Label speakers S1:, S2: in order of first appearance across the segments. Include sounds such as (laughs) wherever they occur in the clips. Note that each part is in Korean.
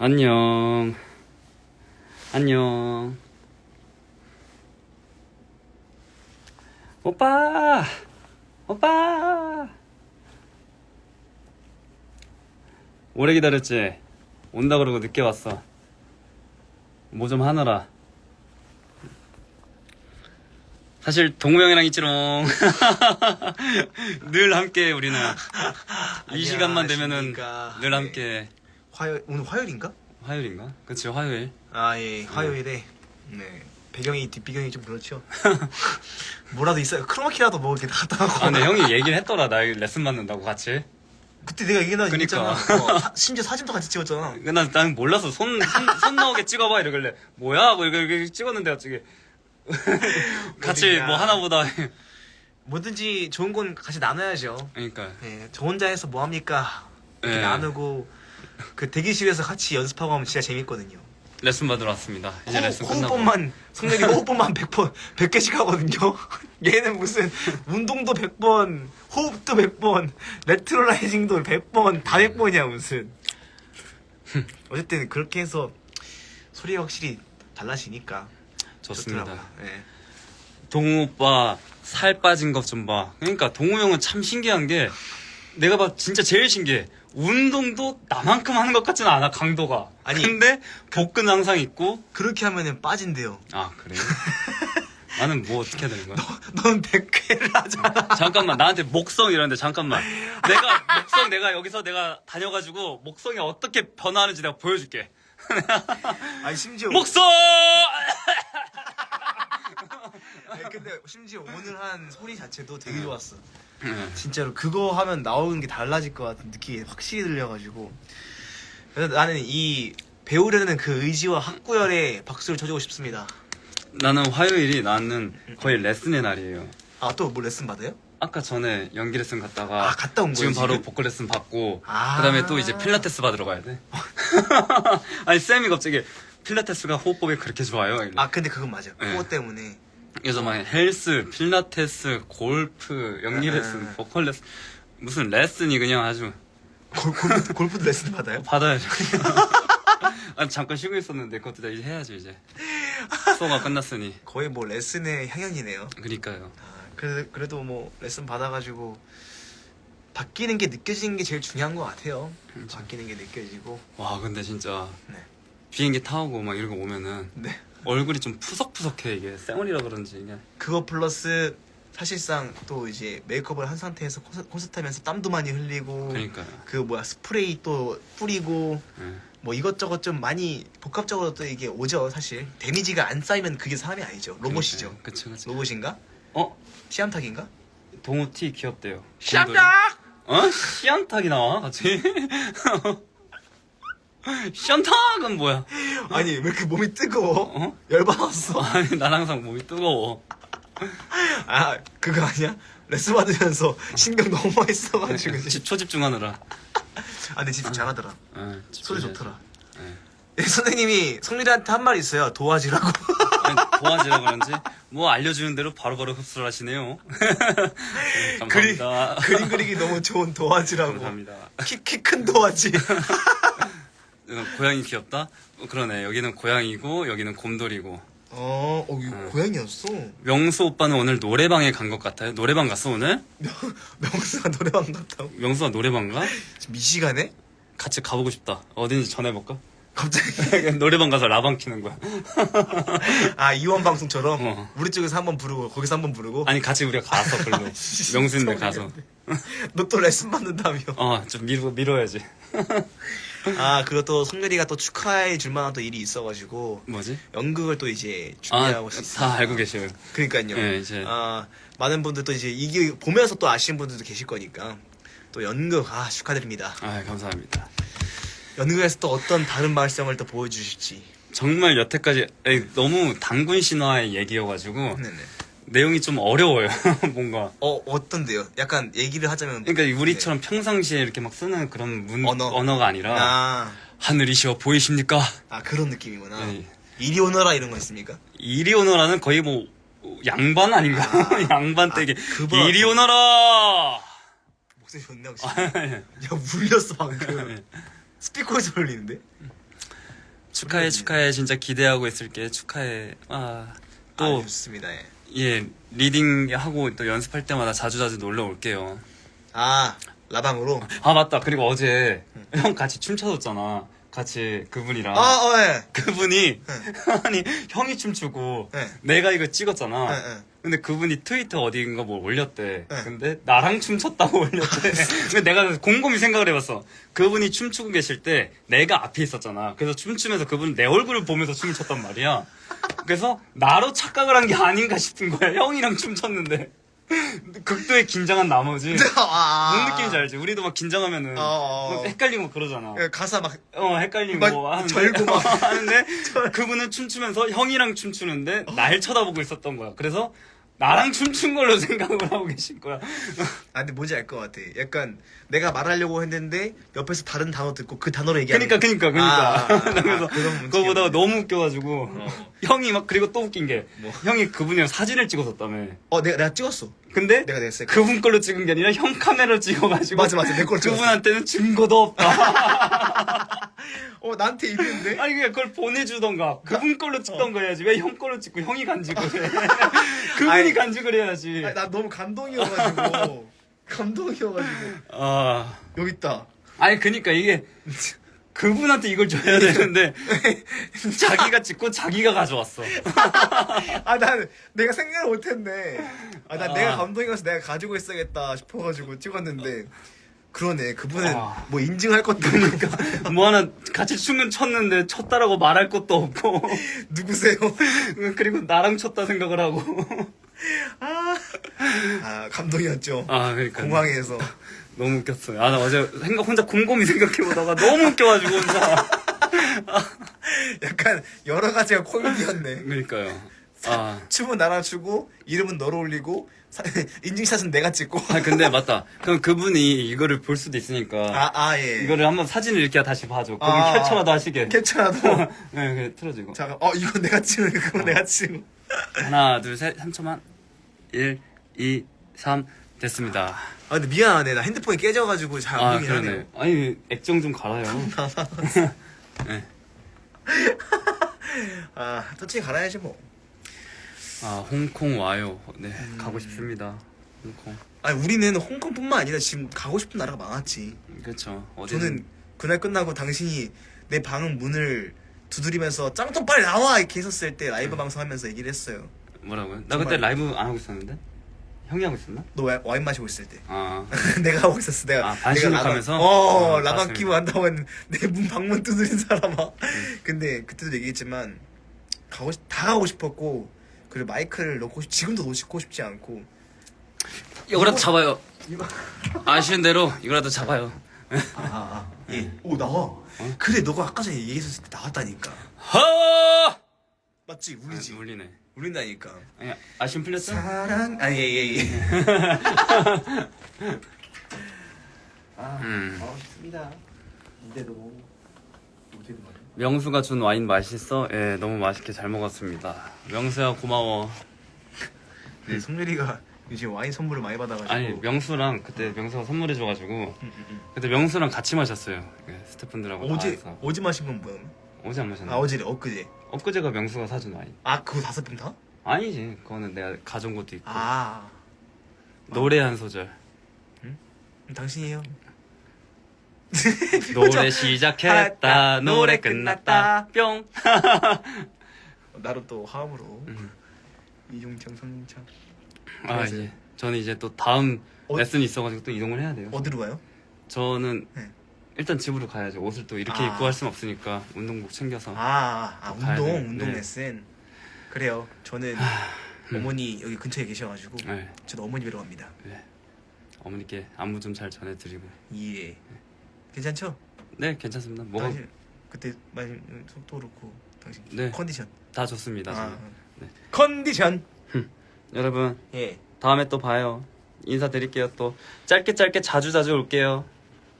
S1: 안녕. 안녕. 오빠! 오빠! 오래 기다렸지? 온다 그러고 늦게 왔어. 뭐 좀 하느라. 사실 동우 형이랑 있지롱. (laughs) 늘 함께 우리는. 이 시간만 되면은. 늘
S2: 네.
S1: 함께.
S2: 화요 오늘 화요일인가?
S1: 화요일인가? 그치 화요일.
S2: 아 예, 화요일에 네 배경이 뒷배경이 좀 그렇죠. (laughs) 뭐라도 있어요. 크로마키라도 뭐 이렇게 나갔다고.
S1: 아 근데 형이 얘기를 했더라 나 레슨 받는다고 같이.
S2: 그때 내가 얘기나
S1: 그니까.
S2: 얘기했잖아. 어, 사- 심지어 사진도 같이 찍었잖아. (laughs)
S1: 난, 난 몰라서 손, 손, 손 나오게 찍어봐 이러길래 뭐야? 뭐 이렇게, 이렇게 찍었는데 갑자기 (laughs) 같이
S2: 어디냐.
S1: 뭐 하나보다
S2: 뭐든지 좋은 건 같이 나눠야죠.
S1: 그러니까
S2: 네, 저 혼자 해서 뭐 합니까? 이렇게
S1: 네.
S2: 나누고 그 대기실에서 같이 연습하고 하면 진짜 재밌거든요.
S1: 레슨 받으러 왔습니다. 이제 레슨 끝나고.
S2: 호흡법만 성렬이 호흡법만 100번 100개씩 하거든요. (laughs) 얘는 무슨 운동도 100번, 호흡도 100번, 레트로라이징도 100번, 다 100번이야 무슨. (laughs) 어쨌든 그렇게 해서 소리가 확실히 달라지니까
S1: 좋습니다.
S2: 좋더라고요. 예.
S1: 동우 오빠 살 빠진 것 좀 봐. 그러니까 동우 형은 참 신기한 게 내가 봐 진짜 제일 신기해. 운동도 나만큼 하는 것 같지는 않아 강도가.
S2: 아니,
S1: 근데 복근 항상 있고
S2: 그렇게 하면은 빠진대요.
S1: 아 그래? 나는 뭐 어떻게 해야 되는 거야?
S2: 넌 100회를 하잖아.
S1: 잠깐만 나한테 목성 이러는데 잠깐만 내가 목성 내가 여기서 내가 다녀가지고 목성이 어떻게 변화하는지 내가 보여줄게 (laughs)
S2: 아니 심지어
S1: 목성
S2: 아니, 근데 심지어 오늘 한 소리 자체도 되게 좋았어.
S1: 네.
S2: 진짜로 그거 하면 나오는 게 달라질 것 같은 느낌이 확실히 들려가지고 그래서 나는 이 배우려는 그 의지와 학구열에 박수를 쳐주고 싶습니다
S1: 나는 화요일이 나는 거의 레슨의 날이에요
S2: 아 또 뭐 레슨 받아요?
S1: 아까 전에 연기 레슨 갔다가
S2: 아, 갔다 온
S1: 지금
S2: 거예요,
S1: 바로
S2: 지금?
S1: 보컬 레슨 받고
S2: 아.
S1: 그다음에 또 이제 필라테스 받으러 가야 돼 (laughs) 아니 쌤이 갑자기 필라테스가 호흡법이 그렇게 좋아요.
S2: 아 근데 그건 맞아
S1: 네.
S2: 그거 때문에
S1: 그래서 막 헬스, 필라테스, 골프,
S2: 네.
S1: 레슨, 보컬 레슨 무슨 레슨이 그냥 아주
S2: 골, 골프, 골프도 레슨 받아요?
S1: 받아야죠. (laughs) 아, 잠깐 쉬고 있었는데 그것도 다 이제 해야죠 이제. 수업가 끝났으니.
S2: 거의 뭐 레슨의 향연이네요
S1: 그니까요.
S2: 아, 그래, 그래도 뭐 레슨 받아가지고 바뀌는 게 느껴지는 게 제일 중요한 것 같아요 바뀌는 게 느껴지고
S1: 와 근데 진짜
S2: 네.
S1: 비행기 타고 막 이러고 오면은
S2: 네.
S1: 얼굴이 좀 푸석푸석해 이게 쌩얼이라 그런지 이게.
S2: 그거 플러스 사실상 또 이제 메이크업을 한 상태에서 콘서트, 콘서트 하면서 땀도 많이 흘리고
S1: 그러니까요.
S2: 그 뭐야 스프레이 또 뿌리고
S1: 예.
S2: 뭐 이것저것 좀 많이 복합적으로 또 이게 오죠 사실 데미지가 안 쌓이면 그게 사람이 아니죠 로봇이죠
S1: 그러니까요. 그쵸 그쵸.
S2: 로봇인가?
S1: 어
S2: 시암탉인가?
S1: 동호 티 귀엽대요.
S2: 시암탉!
S1: 어? 시안탁이 나와 같이? (laughs) 시안탁은 뭐야?
S2: 아니 왜 이렇게 몸이 뜨거워?
S1: 어?
S2: 열받았어 (laughs)
S1: 아니 난 항상 몸이 뜨거워.
S2: 아 그거 아니야? 레슨 받으면서 신경 너무 많이 써가지고
S1: 집 초집중하느라. (laughs)
S2: 아 근데 진짜 잘하더라
S1: 예,
S2: 소리
S1: 집중해야지.
S2: 좋더라
S1: 예.
S2: 예, 선생님이 성렬이한테 한말 있어요 도와주라고
S1: 아니, 도와지라 그런지 뭐 알려주는 대로 바로바로 흡수를 하시네요. (laughs) 네,
S2: 그리,
S1: 감사합니다.
S2: 그림 그리기 너무 좋은 도화지라고
S1: 감사합니다.
S2: 키키큰 도화지
S1: 어, 고양이 귀엽다? 어, 그러네. 여기는 고양이고 여기는 곰돌이고.
S2: 어, 어 이거
S1: 응.
S2: 고양이였어
S1: 명수 오빠는 오늘 노래방에 간 것 같아요. 노래방 갔어 오늘?
S2: 명, 명수가 노래방 갔다고
S1: 명수가 노래방 가?
S2: 지금 이 시간에?
S1: 같이 가보고 싶다. 어딘지 전해볼까?
S2: 갑자기 (laughs)
S1: 노래방 가서 라방 키는 거야. (laughs)
S2: 아 이원 방송처럼
S1: 어.
S2: 우리 쪽에서 한 번 부르고 거기서 한 번 부르고
S1: 아니 같이 우리가 가서 (laughs) 글로 명수인데 가서
S2: 너 또 레슨 받는다며
S1: 어좀 밀어 밀어야지
S2: 아 그리고 또 성렬이가 또 축하해 줄 만한 또 일이 있어가지고
S1: 뭐지?
S2: 연극을 또 이제 준비하고 있어요
S1: 아다 알고 계셔요.
S2: 그러니까요.
S1: 예, 이제.
S2: 아 많은 분들도 이제 이게 보면서 또 아시는 분들도 계실 거니까 또 연극 아 축하드립니다.
S1: 아 감사합니다.
S2: 연극에서 또 어떤 다른 말썽을 또 보여주실지.
S1: 정말 여태까지 에이, 너무 단군 신화의 얘기여가지고
S2: 네네
S1: 내용이 좀 어려워요 (laughs) 뭔가.
S2: 어 어떤데요? 약간 얘기를 하자면.
S1: 그러니까 우리처럼 평상시에 이렇게 막 쓰는 그런 문,
S2: 언어.
S1: 언어. 가 아니라
S2: 아,
S1: 하늘이시여 보이십니까?
S2: 아 그런 느낌이구나.
S1: 네.
S2: 이리 오너라 이런 거 있습니까?
S1: 이리 오너라는 거의 뭐 양반 아닌가? (laughs) 양반 때 이게
S2: 아, 그거-
S1: 이리 오너라!
S2: 목소리 좋네 혹시? (laughs) 야 울렸어 방금. 스피커에서 울리는데?
S1: 축하해 축하해. 진짜 기대하고 있을게. 축하해.
S2: 아,
S1: 아또
S2: 좋습니다. 예.
S1: 예 리딩 하고 또 연습할 때마다 자주 자주 놀러 올게요.
S2: 아 라방으로.
S1: 아 맞다. 그리고 어제 형 같이 춤춰줬잖아. 같이 그분이랑.
S2: 아, 어, 예.
S1: 그분이 아니 형이 춤추고
S2: 네.
S1: 내가 이거 찍었잖아.
S2: 네, 네.
S1: 근데 그분이 트위터 어디인가 뭐 올렸대.
S2: 네.
S1: 근데 나랑 춤췄다고 (laughs) 올렸대. 근데 내가 곰곰이 생각을 해봤어. 그분이 춤추고 계실 때 내가 앞에 있었잖아. 그래서 춤추면서 그분 내 얼굴을 보면서 춤을 췄단 말이야 그래서 나로 착각을 한 게 아닌가 싶은 거야 형이랑 춤췄는데 극도의 긴장한 나머지 (laughs)
S2: 아,
S1: 뭔 느낌인지 알지? 우리도 막 긴장하면은
S2: 어, 어.
S1: 막 헷갈리고 막 그러잖아
S2: 예, 가사 막
S1: 어 헷갈리고 막뭐 하는데,
S2: 절고 (laughs) 막.
S1: 하는데 (laughs) 그분은 춤추면서 형이랑 춤추는데 날 쳐다보고 있었던 거야. 그래서 나랑 춤춘 걸로 생각을 하고 계신 거야.
S2: 아 근데 뭔지 알 것 같아. 약간 내가 말하려고 했는데 옆에서 다른 단어 듣고 그 단어로 얘기하는.
S1: 그니까 그니까 그니까.
S2: 아, 아, 아,
S1: 그래서
S2: 아, 그런 문제.
S1: 그거 보다가 너무 웃겨가지고
S2: 어.
S1: 형이 막 그리고 또 웃긴 게
S2: 뭐?
S1: 형이 그분이랑 사진을 찍었었다며.
S2: 어 내가 내가 찍었어.
S1: 근데
S2: 내가 냈어.
S1: 그분 걸로 찍은 게 아니라 형 카메라로 찍어가지고
S2: 맞아, 맞아. 내 걸로 찍었어.
S1: 그분한테는 증거도 없다. (laughs)
S2: 어 나한테 이랬는데.
S1: 아니 그냥 그걸 보내주던가 그분 걸로 찍던가 해야지 왜 형 걸로 찍고 형이 간직을 해 (laughs) (laughs) 그분이
S2: 아니,
S1: 간직을 해야지
S2: 아니, 나 너무 감동이어가지고 감동이어가지고
S1: 아
S2: 여기 있다.
S1: 아니 그니까 이게 그분한테 이걸 줘야 되는데 (laughs) 자기가 찍고 자기가 가져왔어 (laughs)
S2: 아 난 내가 생각을 못했네. 아 난
S1: 아.
S2: 내가 감동이어서 내가 가지고 있어야겠다 싶어가지고 찍었는데 그러네. 그분은
S1: 아.
S2: 뭐 인증할 것도 없니까 (laughs)
S1: 뭐 하나 같이 춤은 췄는데 췄다라고 말할 것도 없고
S2: 누구세요?
S1: 그리고 나랑 췄다 생각을 하고 (laughs)
S2: 아. 감동이었죠.
S1: 아 그러니까
S2: 공항에서. (laughs)
S1: 너무 웃겼어요. 아 나 어제 생각 혼자 곰곰이 생각해보다가 너무 웃겨가지고 혼자. (laughs)
S2: 약간 여러 가지가 코미디였네.
S1: 그러니까요. 아.
S2: 춤은 나랑 추고 이름은 너로 올리고 사- (laughs) 인증샷은 내가 찍고.
S1: 아 근데 맞다. 그럼 그분이 이거를 볼 수도 있으니까
S2: 아, 아 예.
S1: 이거를 한번 사진을 이렇게 다시 봐줘. 그분
S2: 아.
S1: 캡처라도 하시게.
S2: 캡처라도. (laughs)
S1: 네, 그래 틀어주고.
S2: 자, 어 이거 내가 찍은 그거 내가 찍은.
S1: 하나, 둘, 셋, 3초만. 1, 2, 3 됐습니다.
S2: 아 근데 미안하네. 나 핸드폰이 깨져가지고 잘 안
S1: 아
S2: 보이긴
S1: 그러네.
S2: 하네요.
S1: 아니 액정 좀 갈아요. (laughs) 네.
S2: 아 터치 갈아야지 뭐.
S1: 아 홍콩 와요. 네
S2: 음.
S1: 가고 싶습니다. 홍콩.
S2: 아니 우리는 홍콩뿐만 아니라 지금 가고 싶은 나라가 많았지.
S1: 그렇죠.
S2: 저는 그날 끝나고 당신이 내방 문을 두드리면서 짱통 빨리 나와 이렇게 했었을 때 라이브 방송하면서 얘기를 했어요.
S1: 뭐라고요? 나
S2: 정말-
S1: 그때 라이브 안 하고 있었는데. 형이 하고 있었나?
S2: 너 와- 와인 마시고 있을 때.
S1: 아 (laughs)
S2: 내가 하고 있었어. 내가
S1: 아, 반신욕
S2: 내가 라방-
S1: 하면서?
S2: 어,
S1: 아,
S2: 라방
S1: 맞습니다.
S2: 끼고 한다고 했는데 내문 방문 두드린 사람아.
S1: 음.
S2: 근데 그때도 얘기했지만 가고 싶, 다 가고 싶었고 그리고 마이크를 넣고 싶- 지금도 놓고 싶지 않고
S1: 이거라도 잡아요. 아쉬운 대로 이거라도 잡아요.
S2: 아, 아, 예. 오 나와. 그래 너가 아까 전에 얘기했었을 때 나왔다니까.
S1: 허!
S2: 맞지 울리지.
S1: 아, 울리네.
S2: 울린다니까.
S1: 아니, 아쉬움 풀렸어?
S2: 사랑 아 예 예 예. 아, (laughs)
S1: 음.
S2: 아 좋습니다. 근데도 어떻게 된 거야?
S1: 명수가 준 와인 맛있어? 예, 너무 맛있게 잘 먹었습니다. 명수야 고마워.
S2: 네, 성렬이가 요즘 와인 선물을 많이 받아가지고.
S1: 아니 명수랑 그때 명수가 선물해줘가지고
S2: 음, 음, 음.
S1: 그때 명수랑 같이 마셨어요. 예, 스태프분들하고
S2: 어제
S1: 나와서.
S2: 어제 마신 건 뭐야?
S1: 어제 안 마셨나?
S2: 아 어제래 엊그제.
S1: 엊그제가 명수가 사준 와인.
S2: 아 그거 다섯 병 다?
S1: 아니지, 그거는 내가 가져온 것도 있고
S2: 아
S1: 노래 한 소절.
S2: 당신이에요. (laughs)
S1: 노래 시작했다, 노래 끝났다, 뿅. (laughs)
S2: 나로 또 화음으로
S1: 음.
S2: 이종창 성창
S1: 아
S2: 그래서-
S1: 이제 저는 이제 또 다음
S2: 어-
S1: 레슨이 있어가지고 또 이동을 해야 돼요.
S2: 어디로 가요?
S1: 저는
S2: 네.
S1: 일단 집으로 가야죠. 옷을 또 이렇게
S2: 아.
S1: 입고 할 순 없으니까 운동복 챙겨서.
S2: 아, 아
S1: 가야
S2: 운동
S1: 돼요.
S2: 운동
S1: 네.
S2: 레슨. 그래요. 저는
S1: 음.
S2: 어머니 여기 근처에 계셔가지고
S1: 네,
S2: 저도 어머니 뵈러 갑니다.
S1: 네. 어머니께 안부 좀잘 전해드리고.
S2: 예. 괜찮죠?
S1: 네, 괜찮습니다. 뭐가
S2: 당신 그때 말 속도 그렇고 당신
S1: 네.
S2: 컨디션.
S1: 다 좋습니다.
S2: 아,
S1: 저는. 네.
S2: 컨디션.
S1: 여러분
S2: 예.
S1: 다음에 또 봐요. 인사드릴게요. 또 짧게 짧게 자주 자주 올게요.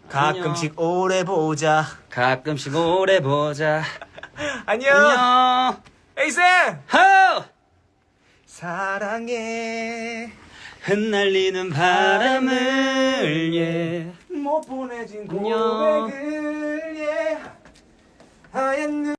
S2: 가끔씩 오래 보자.
S1: 가끔씩 오래 보자. (laughs)
S2: 안녕.
S1: 안녕.
S2: 에이쌤.
S1: 하우!
S2: 사랑해.
S1: 흩날리는 바람을 예.
S2: 못 보내진
S1: 안녕.
S2: 고백을 예. 하얀 눈.